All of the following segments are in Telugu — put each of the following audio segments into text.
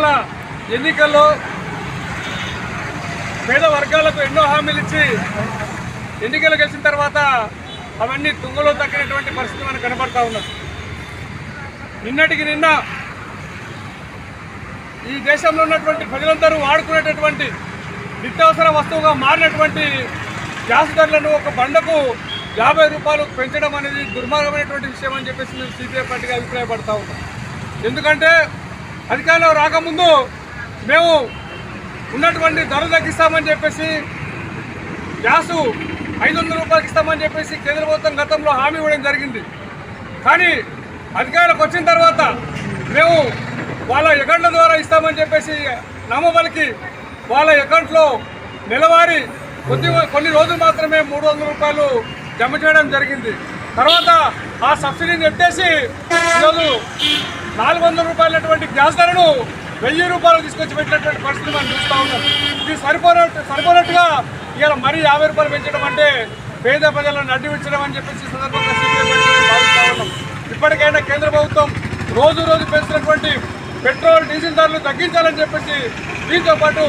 ఇవాళ ఎన్నికల్లో పేద వర్గాలకు ఎన్నో హామీలు ఇచ్చి ఎన్నికలు గెలిచిన తర్వాత అవన్నీ తుంగలో తగ్గినటువంటి పరిస్థితి మనకు కనబడతా ఉన్నది. నిన్నటికి నిన్న ఈ దేశంలో ఉన్నటువంటి ప్రజలందరూ వాడుకునేటటువంటి నిత్యావసర వస్తువుగా మారినటువంటి గ్యాస్ ధరలను ఒక బండకు యాభై రూపాయలు పెంచడం అనేది దుర్మార్గమైనటువంటి విషయం అని చెప్పేసి మేము సిపిఐ పార్టీగా అభిప్రాయపడతా ఉన్నాం. ఎందుకంటే అధికారంలో రాకముందు మేము ఉన్నటువంటి ధర తగ్గిస్తామని చెప్పేసి గ్యాసు ఐదు వందల రూపాయలకి ఇస్తామని చెప్పేసి కేంద్ర ప్రభుత్వం గతంలో హామీ ఇవ్వడం జరిగింది. కానీ అధికారులకు వచ్చిన తర్వాత మేము వాళ్ళ అకౌంట్ల ద్వారా ఇస్తామని చెప్పేసి నామబలికి వాళ్ళ అకౌంట్లో నెలవారీ కొద్ది కొన్ని రోజులు మాత్రమే మూడు వందల రూపాయలు జమ చేయడం జరిగింది. తర్వాత ఆ సబ్సిడీని ఎట్టేసి ఈరోజు నాలుగు వందల రూపాయలటువంటి గ్యాస్ ధరను వెయ్యి రూపాయలు తీసుకొచ్చి పెట్టినటువంటి పరిస్థితి మనం చూస్తూ ఉన్నాం. ఇది సరిపోనట్టు సరిపోనట్టుగా ఇవాళ మరీ యాభై రూపాయలు పెంచడం అంటే పేద ప్రజలను అడ్డు ఇచ్చడం అని చెప్పేసి సందర్భంగా భావిస్తూ ఉన్నాం. ఇప్పటికైనా కేంద్ర ప్రభుత్వం రోజు రోజు పెంచినటువంటి పెట్రోల్ డీజిల్ ధరలు తగ్గించాలని చెప్పేసి దీంతో పాటు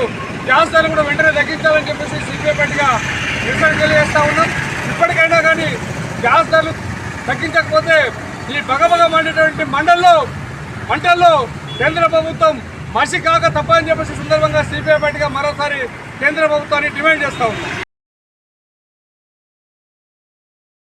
గ్యాస్ ధరలు కూడా వెంటనే తగ్గించాలని చెప్పేసి సిపిఐ పార్టీగా నిరసన తెలియజేస్తూ ఉన్నాం. ఇప్పటికైనా కానీ గ్యాస్ ధరలు తగ్గించకపోతే ఈ బగబగ మండేటువంటి మండల్లో మంటల్లో కేంద్ర ప్రభుత్వం మసి కాక తప్పని చెప్పేసి సందర్భంగా సిపిఐ పార్టీగా మరోసారి కేంద్ర ప్రభుత్వాన్ని డిమాండ్ చేస్తా ఉన్నాం